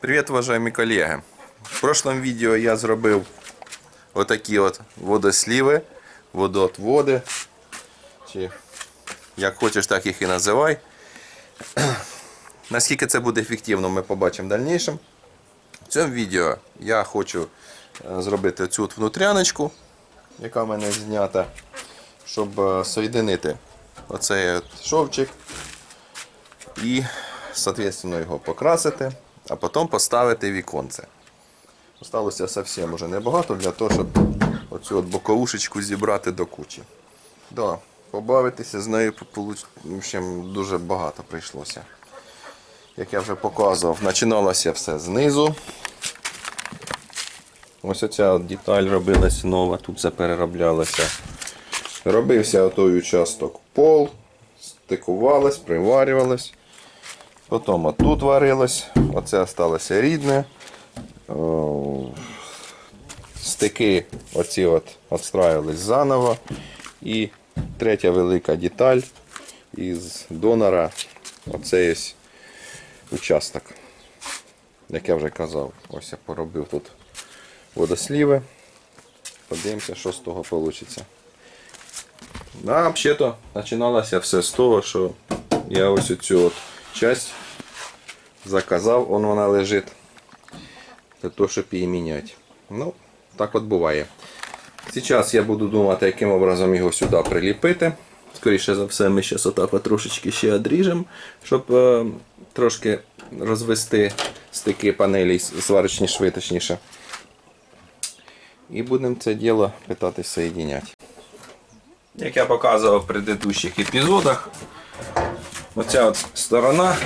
Привіт, уважаемі колеги. В прошлом відео я зробив отакі от водосліви, водоотводи. Чи як хочеш, так їх і називай. Наскільки це буде ефективно, ми побачимо в дальнішому. В цьому відео я хочу е, зробити цю внутряночку, яка в мене знята, щоб е, соєдинити оцей от шовчик і, соответственно, його покрасити, а потім поставити віконце. Осталося зовсім уже небагато для того, щоб оцю от боковушечку зібрати до кучі. Да, побавитися з нею в общем, дуже багато прийшлося. Як я вже показував, починалося все знизу. Ось оця деталь робилася нова, тут все перероблялося. Робився той участок пол, стикувалось, приварювалось. Потім отут варилось, оце залишилося рідне. Стики оці от відстраювались заново. І третя велика деталь із донора оцей ось участок. Як я вже казав, ось я поробив тут водосліви. Подивимося, що з того вийде. Да, взагалі-то починалося все з того, що я ось цю от часть заказав, вон вона лежить для того, щоб її міняти. Ну, так от буває. Зараз я буду думати, яким образом його сюди приліпити. Скоріше за все, ми зараз отак трошечки ще одріжемо, щоб е, трошки розвести стики панелей сварочні шви, точніше. І будемо це діло питатись соєдиняти. Як я показував в предыдущих епізодах, оця от сторона,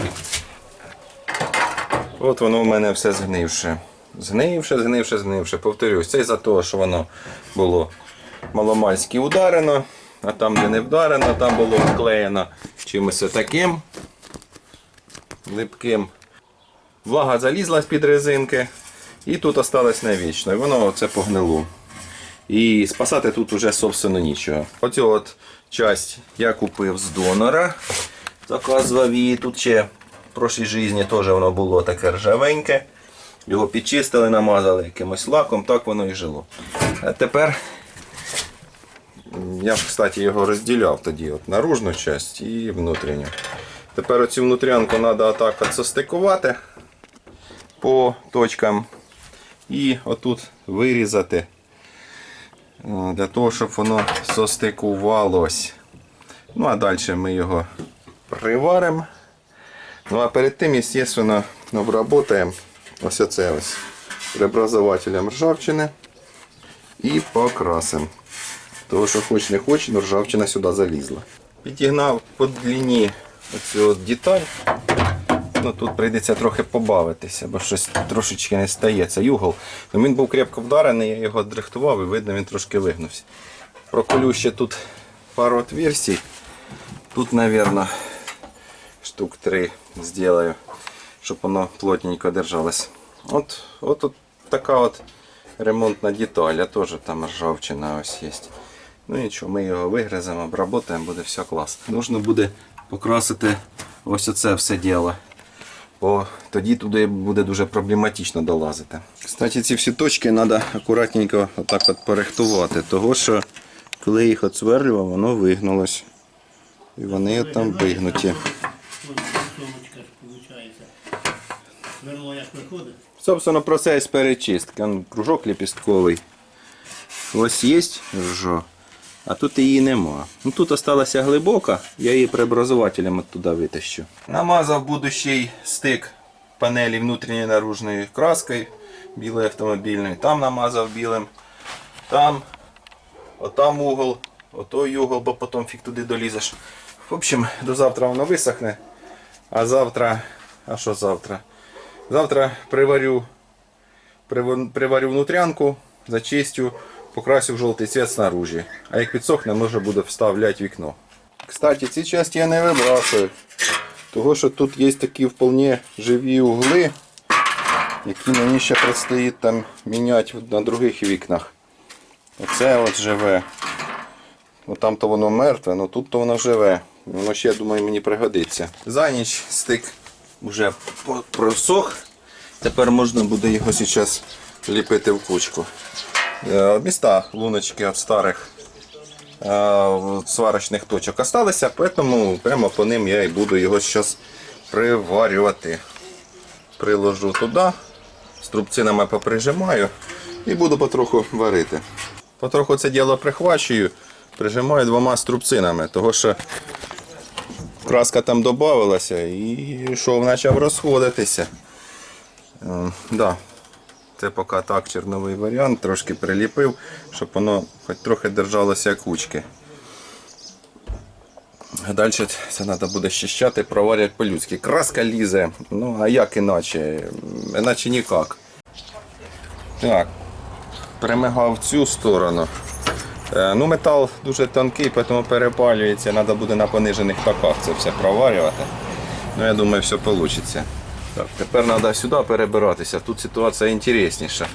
от воно у мене все згнивше. Згнивше, згнивше, згнивше. Повторюсь, це із-за того, що воно було маломальськи ударено, а там, де не вдарено, там було вклеєно чимось таким липким. Влага залізла з-під резинки і тут осталось навічно. І воно це погнило. І спасати тут уже, собственно, нічого. Оцю от часть я купив з донора. Заказував її. Тут ще в прошлій житті теж воно було таке ржавеньке. Його підчистили, намазали якимось лаком, так воно і жило. А тепер я кстати, його розділяв тоді от наружну часть і внутрішню. Тепер оцю внутрянку треба отак от состикувати по точкам і отут вирізати для того, щоб воно состикувалось. Ну а далі ми його приваримо. Ну а перед тим, звісно, обработаємо ось оце ось преобразователем ржавчини і покрасимо. Тому що хоч не хоч, но ржавчина сюди залізла. Підігнав по длині оцю деталь. Ну, тут прийдеться трохи побавитися, бо щось трошечки не стає. Цей угол. Ну, він був крепко вдарений, я його дрихтував і видно, він трошки вигнувся. Проколю ще тут пару отверстий. Тут, мабуть, штук 3 зроблю, щоб воно плотненько держалось. От, от, от така от ремонтна деталь, а теж там ржавчина ось є. Ну нічого, ми його вигриземо, обработаємо, буде все клас. Нужно буде покрасити ось оце все діло. Бо тоді туди буде дуже проблематично долазити. Кстати, ці всі точки треба акуратненько отак от порихтувати, того що коли їх отсверлював, воно вигнулось. І вони там вигнуті. Сумочка ж виходить. Сверло як виходить. Собственно, процес перечистки. Он кружок ліпістковий. Ось є ржо, а тут її нема. Ну тут осталася глибока, я її преобразователем оттуда витащу. Намазав будущий стик панелі внутрішньої наружної краскою білої автомобільної. Там намазав білим. Там, отам угол, отой угол, бо потім фіг туди долізеш. В общем, до завтра воно висохне. А завтра. А що завтра? Завтра приварю, привар- приварю внутрянку, зачистю, покрасю в жовтий цвет снаружи. А як підсохне, можна буде вставляти вікно. Кстати, ці части я не вибрасую. Того, що тут є такі вполне живі угли, які мені ще предстоїть там міняти на других вікнах. Оце от живе. Ну, там то воно мертве, але тут то воно живе. Воно ще, я думаю, мені пригодиться. За ніч стик вже просох. Тепер можна буде його зараз ліпити в кучку. Е, Міста луночки від старих е, сварочних точок осталися, тому прямо по ним я і буду його зараз приварювати. Приложу туди, струбцинами поприжимаю і буду потроху варити. Потроху це діло прихвачую, прижимаю двома струбцинами, того що краска там додавалася і шов почав розходитися. Е, да. Це поки так черновий варіант, трошки приліпив, щоб воно хоч трохи держалося кучки. Далі це треба буде щищати, проварять по-людськи. Краска лізе, ну а як іначе? Іначе ніяк. Так, перемигав в цю сторону. Е, Ну, метал дуже тонкий, тому перепалюється. Треба буде на понижених токах це все проварювати. Ну, я думаю, все вийде. Так, тепер треба сюди перебиратися. Тут ситуація інтересніша.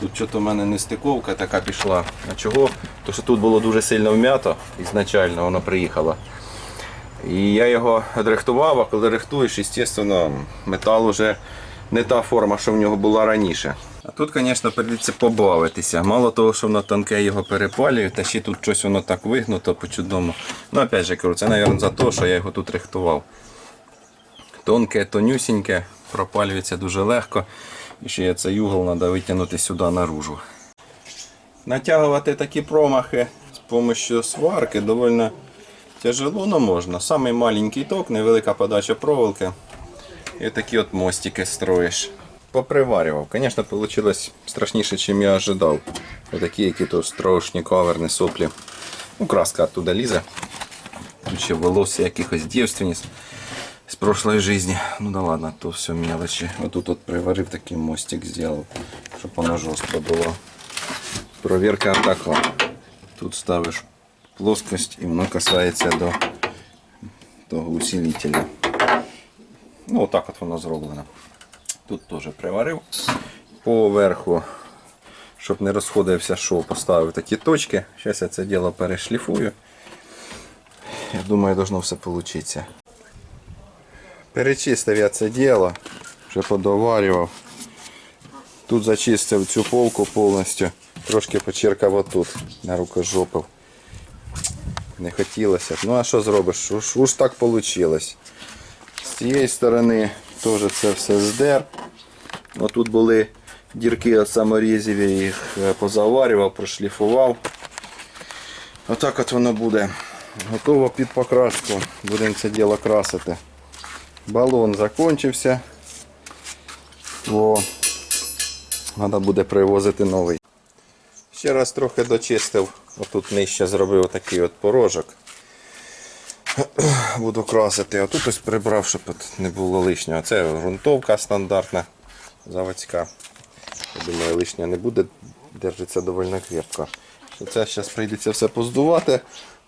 Тут щось у мене нестиковка така пішла. А чого? Тому що тут було дуже сильно вм'ято, ізначально воно приїхало. І я його відрихтував, а коли рихтуєш, звісно, метал вже не та форма, що в нього була раніше. А тут, звісно, прийдеться побавитися. Мало того, що воно тонке його перепалює, та ще тут щось воно так вигнуто по-чудному. Ну, опять же, кажу, це, мабуть, за те, що я його тут рихтував. Тонке, тонюсіньке, пропалюється дуже легко. І ще є цей угол треба витягнути сюди наружу. Натягувати такі промахи з допомогою сварки доволі тяжело, але можна. Самий маленький ток, невелика подача проволоки. І такі от мостики строїш. Поприварював. Звісно, вийшло страшніше, ніж я ожидав. Отакі, які то страшні каверні соплі. Ну, краска оттуда лізе. Тут ще волосся якихось дівственниць з прошлої житті. Ну да ладно, то все мелочі. Отут от приварив такий мостик зробив, щоб воно жорстко було. Провірка така. Тут ставиш плоскость і воно касається до того усилителя. Ну, отак от воно зроблено. Тут теж приварив. Поверху, щоб не розходився шов, поставив такі точки. Зараз я це діло перешліфую. Я думаю, должно все вийти. Перечистив я це діло, вже подоварював. Тут зачистив цю полку повністю, трошки почеркав отут, на рукожопив. Не хотілося. Ну а що зробиш? Уж, уж так вийшло. З цієї сторони теж це все здер. Отут були дірки від саморізів, я їх е, позаварював, прошліфував. Отак от воно буде. Готово під покраску. Будемо це діло красити. Балон закінчився. О, треба буде привозити новий. Ще раз трохи дочистив. Отут нижче зробив такий от порожок. Буду красити. А тут ось прибрав, щоб не було лишнього. Це ґрунтовка стандартна, заводська. Я думаю, лишнього не буде, держиться доволі крепко. Це зараз прийдеться все поздувати.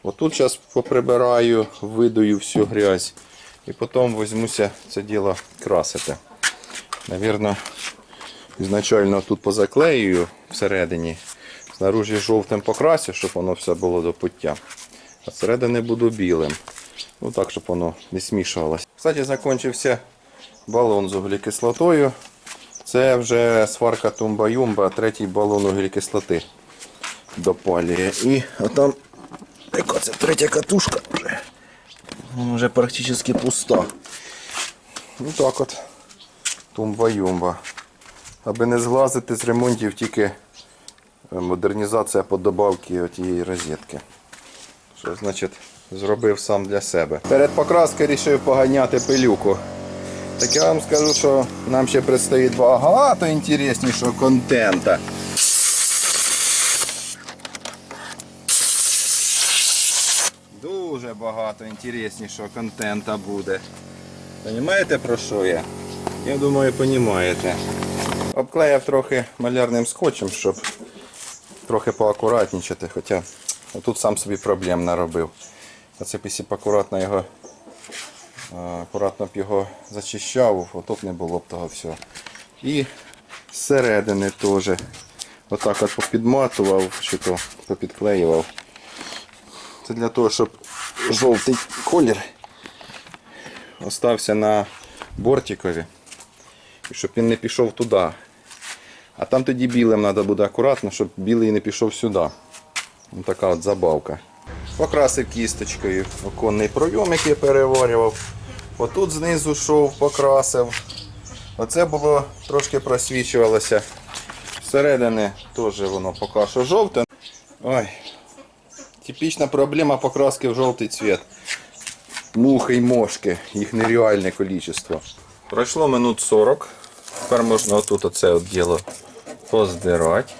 Отут зараз поприбираю, видую всю грязь. І потім візьмуся це діло красити. Навірно, ізначально тут позаклею всередині. Снаружі жовтим покрасю, щоб воно все було до пуття. А всередині буду білим. Ну так, щоб воно не смішувалося. Кстати, закінчився балон з углекислотою. Це вже сварка тумба-юмба, третій балон углекислоти допалює. І отам, це третя катушка вже. Вже практично пуста. Ну так от. Тумба-юмба. Аби не зглазити з ремонтів тільки е, модернізація по добавці тієї розетки. Що значить зробив сам для себе. Перед покраскою вирішив поганяти пилюку. Так я вам скажу, що нам ще предстоїть багато інтереснішого контента. Дуже багато інтереснішого контента буде. Понімаєте про що я? Я думаю, понімаєте. Обклеїв трохи малярним скотчем, щоб трохи поакуратнічати, хоча тут сам собі проблем наробив. Оце після акуратно його акуратно б його зачищав, отут не було б того всього. І зсередини теж. Отак от попідматував, чи то попідклеював. Це для того, щоб жовтий колір остався на бортикові. щоб він не пішов туди. А там тоді білим треба буде акуратно, щоб білий не пішов сюди. Ось така от забавка. Покрасив кісточкою оконний пройом, який я переварював. Отут знизу шов, покрасив. Оце було трошки просвічувалося. Всередини теж воно поки що жовте. Ой. Типічна проблема покраски в жовтий цвіт. Мухи й мошки, їх нереальне кількість. Пройшло минут 40. Тепер можна отут оце діло поздирати.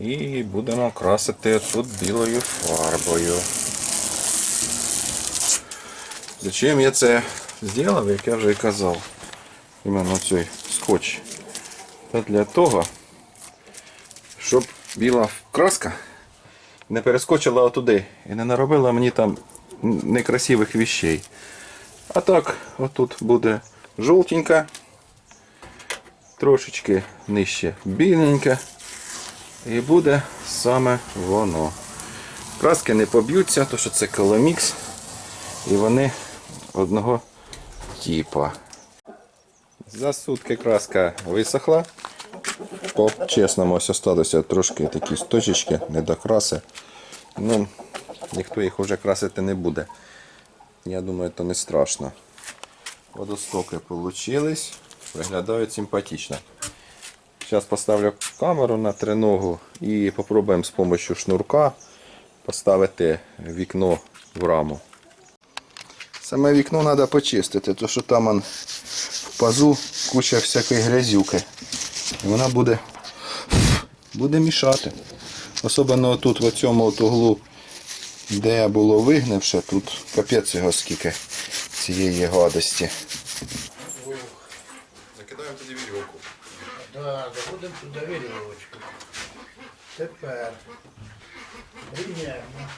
І будемо красити тут білою фарбою. Зачем я це зробив, як я вже і казав. Іменно цей скотч. Та для того, щоб біла краска не перескочила отуди і не наробила мені там некрасивих вещей. А так, отут буде жовтенька, трошечки нижче біленька. І буде саме воно. Краски не поб'ються, тому що це коломікс. І вони одного типа. За сутки краска висохла. По чесному ось осталося трошки такі точечки, недокраси. Ну, ніхто їх вже красити не буде. Я думаю, це не страшно. Водостоки вийшли, виглядають симпатично. Зараз поставлю камеру на триногу і спробуємо з допомогою шнурка поставити вікно в раму. Саме вікно треба почистити, тому що там он, в пазу куча всякої грязюки. І вона буде, буде мішати. Особливо тут, в цьому от углу, де було вигнивше, тут капець його скільки цієї гадості. Закидаємо тоді вірьовку. Да, заводимо сюди вірьовочку. Тепер рівняємо.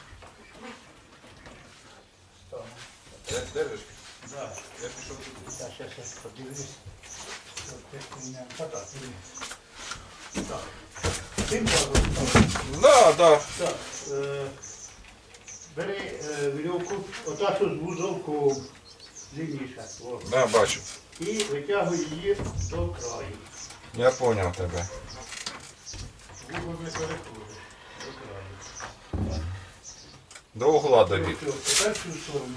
Держиш? Да. Я пішов туди. Зараз я подивлюсь. Так. Да, да. Так. е, Бери е, вірьовку, ось вузолку. О. Да, бачу. І витягуй її до краю. Я понял тебе. Вугол не перекрутиш. До краю. До угла довів. Все, тепер цю сторону.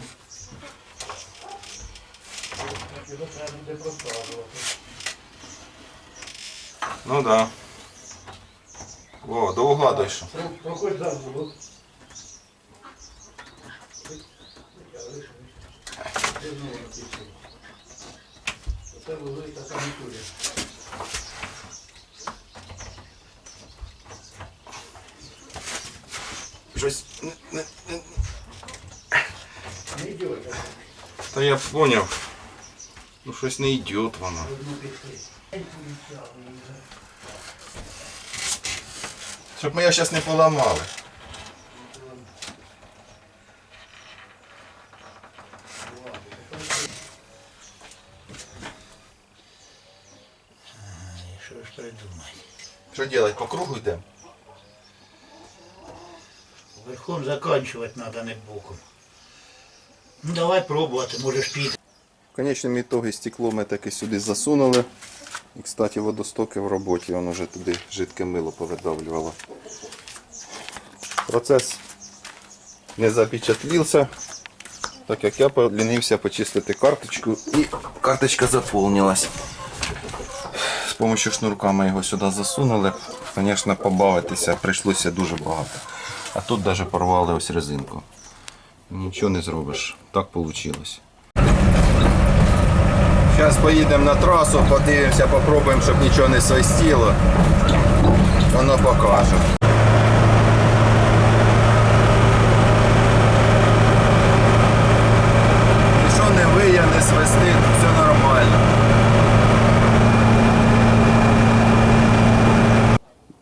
Його треба буде просаджувати. Ну да. О, до угла дійшов. Про- Проходь за вугол. Витягуєш, витягуєш. Ти знову написуєш. Оце вугли така не Щось. не- не- не- Не йде. Та я поняв. Щось не йде воно. Щоб ми його зараз не поламали. Що ж робити? По кругу йдемо? Верхом заканчивать надо, не боком. Ну давай пробувати, може ж піде. В конечному ітогі стекло ми таки сюди засунули. І, кстати, водостоки в роботі, воно вже туди жидке мило повидавлювало. Процес не запечатлівся, так як я полінився почистити карточку і карточка заповнилась. З допомогою шнурка ми його сюди засунули. Звісно, побавитися прийшлося дуже багато. А тут навіть порвали ось резинку. Нічого не зробиш. Так вийшло. Зараз поїдемо на трасу, подивимося, попробуємо, щоб нічого не свистіло. Воно покаже. Нічого не виє, не свистить, все нормально.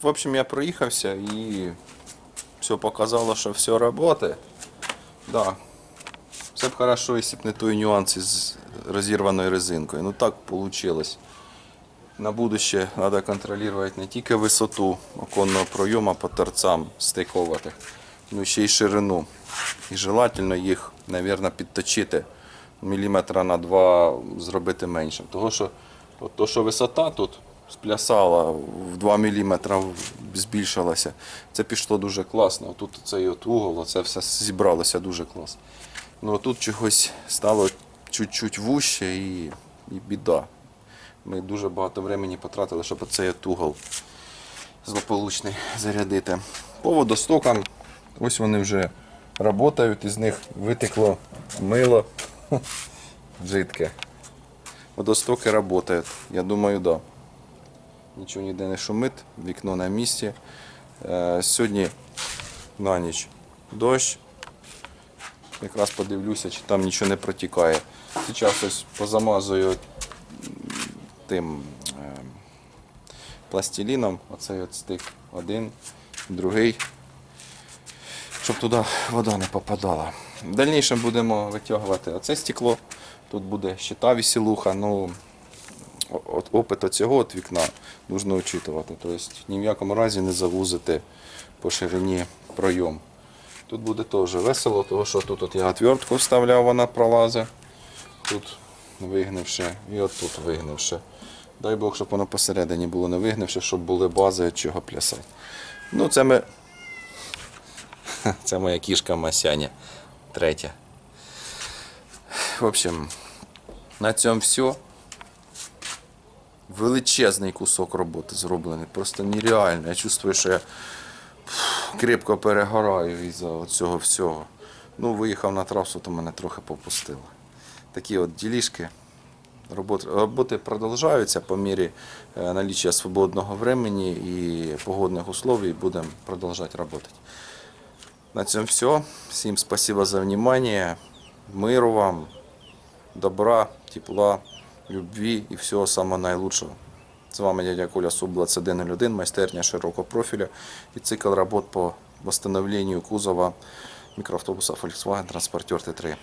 В общем, я проїхався і все показало, що все працює. Да. Все б хорошо, якщо б не той нюанс із розірваною резинкою. Ну так вийшло. На будущее треба контролювати не тільки висоту оконного пройому по торцам стиковатих, ну ще й ширину. І желательно їх, мабуть, підточити міліметра на два зробити менше. Тому що От то, що висота тут сплясала в 2 мм збільшилася, це пішло дуже класно. Тут цей от угол, це все зібралося дуже класно. Ну а тут чогось стало чуть-чуть вуще і, і біда. Ми дуже багато времени потратили, щоб оцей от угол злополучний зарядити. По водостокам, ось вони вже працюють, із них витекло мило жидке. Водостоки працюють. Я думаю, да. Нічого ніде не шумить, вікно на місці. Е, Сьогодні на ніч дощ. Якраз подивлюся, чи там нічого не протікає. Зараз ось позамазую тим е, пластиліном. Оцей от стик один, другий. Щоб туди вода не попадала. В будемо витягувати оце стекло. Тут буде щита веселуха. Ну, опит цього от вікна потрібно учитувати. Тобто ні в якому разі не завузити по ширині пройом. Тут буде теж весело, тому що тут от я отвертку вставляв, вона пролазить. Тут вигнивши і от тут вигнивши. Дай Бог, щоб воно посередині було не вигнивши, щоб були бази, від чого плясати. Ну, це ми. Це моя кішка Масяня. Третя. В общем, на цьому все. Величезний кусок роботи зроблений. Просто нереально. Я чувствую, що я крепко перегораю із-за цього всього. Ну, виїхав на трасу, то мене трохи попустило. Такі от ділішки. Роботи, продовжуються по мірі е, наліччя свободного времени і погодних условий. Будемо продовжувати працювати. На цьому все. Всім спасибо за внимание. Миру вам, добра, тепла, любви і всього самого найкращого. З вами дядя Коля Субла, C101, майстерня широкого профіля і цикл робот по восстановлению кузова мікроавтобуса Volkswagen Transporter T3.